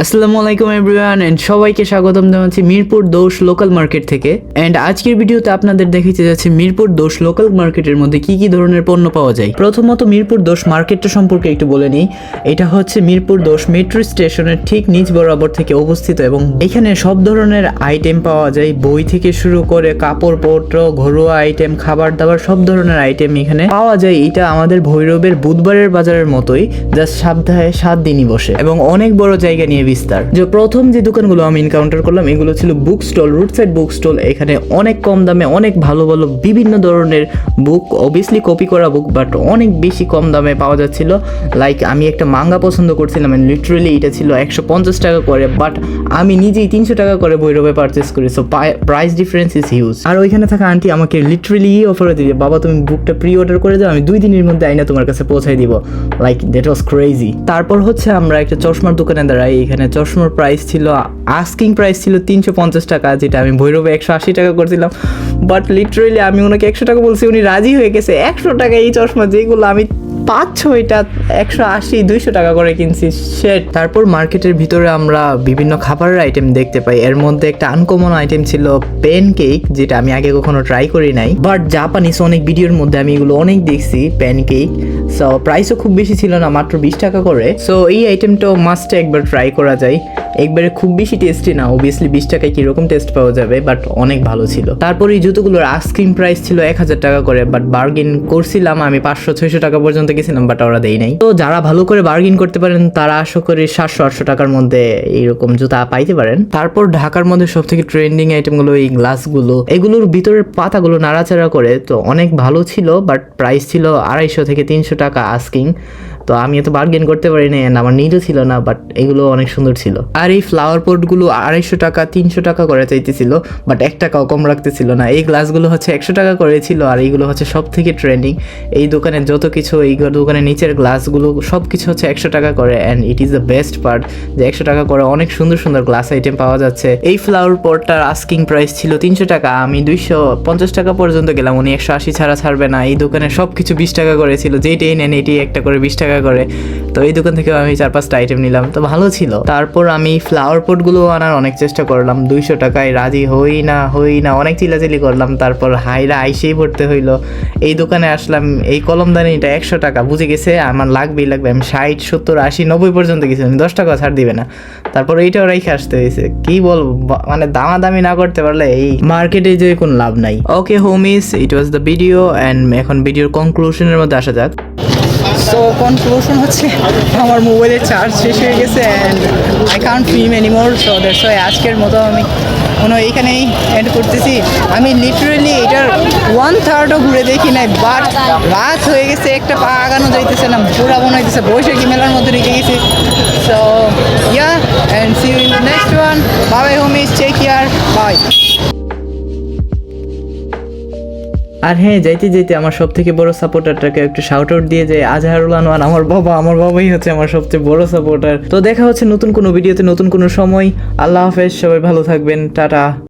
আসসালামু আলাইকুম everyone and সবাইকে স্বাগতম জানাচ্ছি মিরপুর দোষ লোকাল মার্কেট থেকে। এন্ড আজকের ভিডিওতে আপনাদের দেখাতে যাচ্ছি মিরপুর দোষ লোকাল মার্কেটের মধ্যে কি কি ধরনের পণ্য পাওয়া যায়। প্রথমত মিরপুর দোষ মার্কেটটা সম্পর্কে একটু বলে নিই। এটা হচ্ছে মিরপুর দোষ মেট্রো স্টেশনের ঠিক নিচ বরাবর থেকে অবস্থিত এবং এখানে সব ধরনের আইটেম পাওয়া যায়। বই থেকে শুরু করে কাপড়পত্র, ঘরোয়া আইটেম খাবার দাবার সব ধরনের আইটেম এখানে পাওয়া যায়। এটা আমাদের ভৈরবের বুধবারের বাজারের মতোই যা সপ্তাহে সাত দিনই বসে। এবং অনেক বড় জায়গা নিয়ে বিস্তার। যে প্রথম যে দোকানগুলো আমি এনকাউন্টার করলাম, এগুলো ছিল book stall route side book stall এখানে অনেক কম দামে, অনেক ভালো ভালো, বিভিন্ন ধরনের বুক অবভিয়াসলি কপি করা বুক বাট অনেক বেশি কম দামে পাওয়া যাচ্ছিল। লাইক আমি একটা মাঙ্গা পছন্দ করছিলাম লিটারেলি এটা ছিল একশো পঞ্চাশ টাকা করে বাট আমি নিজেই তিনশো টাকা করে ভৈরবে পারচেস করি so price difference is huge আর ওইখানে থাকা আন্টি আমাকে লিটারেলি অফার দিয়ে বাবা, তুমি বুকটা প্রি অর্ডার করে দাও, আমি দুই দিনের মধ্যে আইনা তোমার কাছে পৌঁছাই দিব। লাইক দ্যাট ওয়াজ ক্রেজি তারপর হচ্ছে আমরা একটা চশমার দোকানে দাঁড়াই এখানে চশমার প্রাইস ছিল আস্কিং প্রাইস ছিল তিনশো পঞ্চাশ টাকা, যেটা আমি ভৈরবে একশো আশি টাকা করছিলাম। বাট লিটারেলি আমি ওনাকে একশো টাকা বলছি, উনি রাজি হয়ে গেছে। একশো টাকা এই চশমা যেগুলো আমি পাঁচ ছয়টা একশো আশি, দুইশো টাকা করে কিনছি সেট তারপর মার্কেটের ভিতরে আমরা বিভিন্ন খাবারের আইটেম দেখতে পাই। এর মধ্যে একটা আনকমন আইটেম ছিল প্যান কেক যেটা আমি আগে কখনো ট্রাই করি নাই। বাট জাপানিজ অনেক ভিডিওর মধ্যে আমি এগুলো অনেক দেখছি প্যান কেক সো প্রাইসও খুব বেশি ছিল না, মাত্র বিশ টাকা করে। সো এই আইটেমটাও মাস্ট একবার ট্রাই করা যায়। একবারে খুব বেশি টেস্টি না অবভিয়াসলি বিশ টাকায় কীরকম টেস্ট পাওয়া যাবে বাট অনেক ভালো ছিল। তারপর এই জুতোগুলোর আইসক্রিম প্রাইস ছিল এক হাজার টাকা করে বাট বার্গেন করছিলাম আমি পাঁচশো, ছয়শো টাকা পর্যন্ত গেছিলাম বাট ওরা দেই নাই। তো যারা ভালো করে বার্গেন করতে পারেন, তারা আশা করি সাতশো, আটশো টাকার মধ্যে এইরকম জুতা পাইতে পারেন। তারপর ঢাকার মধ্যে সব থেকে ট্রেন্ডিং আইটেমগুলো এই গ্লাসগুলো এগুলোর ভিতরের পাতাগুলো নাড়াচাড়া করে, তো অনেক ভালো ছিল বাট প্রাইস ছিল আড়াইশো থেকে তিনশো টাকা আস্কিং তো আমি এত বার্গেন করতে পারি না আমার নিজও ছিল না বাট এগুলো অনেক সুন্দর ছিল। আর এই ফ্লাওয়ার পটগুলো আড়াইশো টাকা, তিনশো টাকা করে চাইতেছিল বাট এক টাকাও কম রাখতেছিল না। এই গ্লাসগুলো হচ্ছে একশো টাকা করে ছিল, আর এইগুলো হচ্ছে সব থেকে ট্রেন্ডিং এই দোকানে যত কিছু, এই দোকানের নিচের গ্লাসগুলো সব কিছু হচ্ছে একশো টাকা করে and it is the best part যে একশো টাকা করে অনেক সুন্দর সুন্দর গ্লাস আইটেম পাওয়া যাচ্ছে। এই ফ্লাওয়ার পটটার আস্কিং প্রাইস ছিল তিনশো টাকা, আমি দুইশো পঞ্চাশ টাকা পর্যন্ত গেলাম, উনি একশো আশি ছাড়া ছাড়বে না। এই দোকানে সব কিছু বিশ টাকা করে ছিল নেন, এটি একটা করে বিশ টাকা করে। তো এই দোকান থেকে আমি চার পাঁচটা আইটেম নিলাম। তো ভালো ছিল। তারপর আমি ফ্লাওয়ার পটগুলো আনার অনেক চেষ্টা করলাম। দুইশো টাকায় রাজি হই না হই না, অনেক চিলাচিলি করলাম। তারপর হাইরা আইসেই ভরতে হইল। এই দোকানে আসলাম। এই কলমদানিটা একশো টাকা। বুঝে গেছে আমার লাগবেই লাগবে। আমি ষাট, সত্তর, আশি, নব্বই পর্যন্ত গেছি। উনি দশ টাকা ছাড় দিবে না। তারপর এইটাও রেখে আসতে হয়েছে। কি বলব? মানে দামাদামি না করতে পারলে এই মার্কেটে যে কোনো লাভ নাই। Okay homies it was the video and এখন ভিডিওর কনক্লুশনের মধ্যে আসা যাক। সো কনক্লুশন হচ্ছে, আমার মোবাইলের চার্জ শেষ হয়ে গেছে and I can't film anymore so that's why আজকের মতো আমি কোনো এইখানেই এন্ড করতেছি। আমি লিটারেলি এটার ওয়ান থার্ডও ঘুরে দেখি নাই বাট রাত হয়ে গেছে, একটা পা আগানো যাইতেছে না, পুরা মনে হইতেছে বৈশাখী মেলার মধ্যে রেখে গেছি। So yeah and see you next one bye homies আর হ্যাঁ যাইতে যাইতে আমার সব থেকে বড় সাপোর্টারটাকে একটু শাউট আউট দিয়ে যায় আজহারুল আনোয়ার আমার বাবা, আমার বাবাই হচ্ছে আমার সবচেয়ে বড় সাপোর্টার তো দেখা হচ্ছে নতুন কোনো ভিডিওতে নতুন কোনো সময়। আল্লাহ হাফেজ, সবাই ভালো থাকবেন। টাটা।